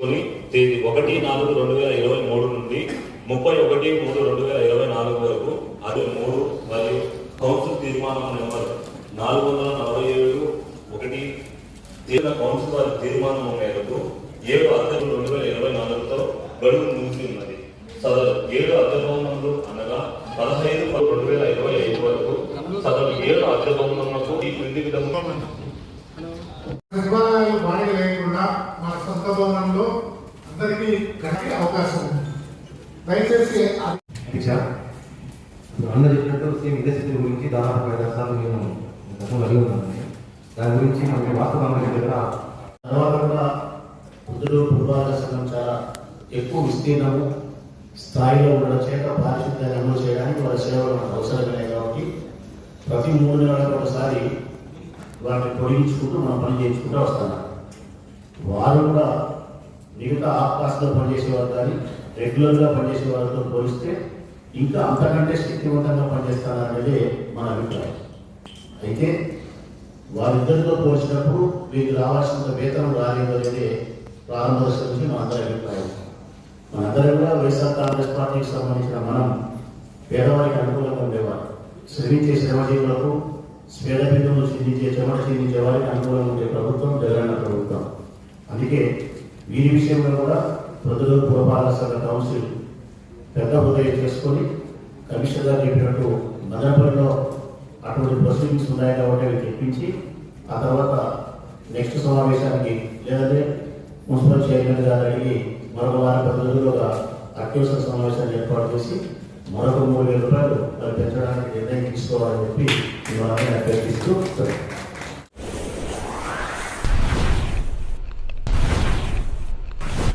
కొని తేదీ ఒకటి నాలుగు రెండు వేల ఇరవై మూడు నుండి ముప్పై ఒకటి మూడు రెండు వేల ఇరవై నాలుగు వరకు అది మూడు మరియు కౌన్సిల్ తీర్మానం నెంబర్ నాలుగు వందల నలభై ఏడు ఒకటి తీర్చిన కౌన్సిల్ వారి తీర్మానం మేరకు ఏడు అర్థం రెండు వేల ఇరవై నాలుగుతో గడువు ముగిసి ఉన్నది. సదరు ఏడు అద్దె అనగా పదహైదు రెండు వేల ఇరవై ఐదు వరకు సదరు ఏడు అద్దె ఈ క్రింది విధంగా మన సొంత భవనంలో అందరికీ గడిపే అవకాశం ఉంది. దయచేసి అన్న చెప్పినట్టు సేమ్ ఇదే స్థితి గురించి దాదాపు ఐదు సార్లు నేను గతంలో అడిగి ఉన్నాను. దాని గురించి మనకి వాస్తవంగా దగ్గర తర్వాత కూడా వృద్ధులు సంఘం చాలా ఎక్కువ విస్తీర్ణము స్థాయిలో ఉండడం చేత పారిశుద్ధ్యాన్ని అమలు చేయడానికి వాళ్ళ సేవలు మనకు అవసరమే కాబట్టి ప్రతి మూడు నెలలకు ఒకసారి వాటిని పొడిగించుకుంటూ మనం పని చేయించుకుంటూ వస్తున్నాం. వారు కూడా మిగతా ఆఫ్కాస్ట్లో పనిచేసే వారు కానీ రెగ్యులర్గా పనిచేసే వారితో పోలిస్తే ఇంకా అంతకంటే శక్తివంతంగా పనిచేస్తారనేది మన అభిప్రాయం. అయితే వారిద్దరితో పోల్చినప్పుడు మీకు రావాల్సినంత వేతనం రాలేదు అనేది ప్రారంభ దశ నుంచి మన అందరి అభిప్రాయం. మనందరం కూడా వైఎస్ఆర్ కాంగ్రెస్ పార్టీకి సంబంధించిన మనం పేదవారికి అనుకూలంగా ఉండేవారు. శ్రమించే శ్రమజీవులకు స్వేద బిందువులు చిందించే చెమట చిందించే వారికి అనుకూలంగా ఉండే ప్రభుత్వం అందుకే వీరి విషయంలో కూడా ప్రజలు పురపాలక సంఘ కౌన్సిల్ పెద్ద హృదయం చేసుకొని కమిషనర్ గారు చెప్పినట్టు మదనపల్లిలో అటువంటి ప్రొసీడింగ్స్ ఉన్నాయి కాబట్టి అవి తెప్పించి ఆ తర్వాత నెక్స్ట్ సమావేశానికి లేదంటే మున్సిపల్ చైర్మన్ గారు అడిగి మరొక వారం పది రోజులుగా అత్యవసర సమావేశాన్ని ఏర్పాటు చేసి మరొక మూడు వేల రూపాయలు పెంచడానికి నిర్ణయం తీసుకోవాలని చెప్పి మిమ్మల్ని అభ్యర్థిస్తూ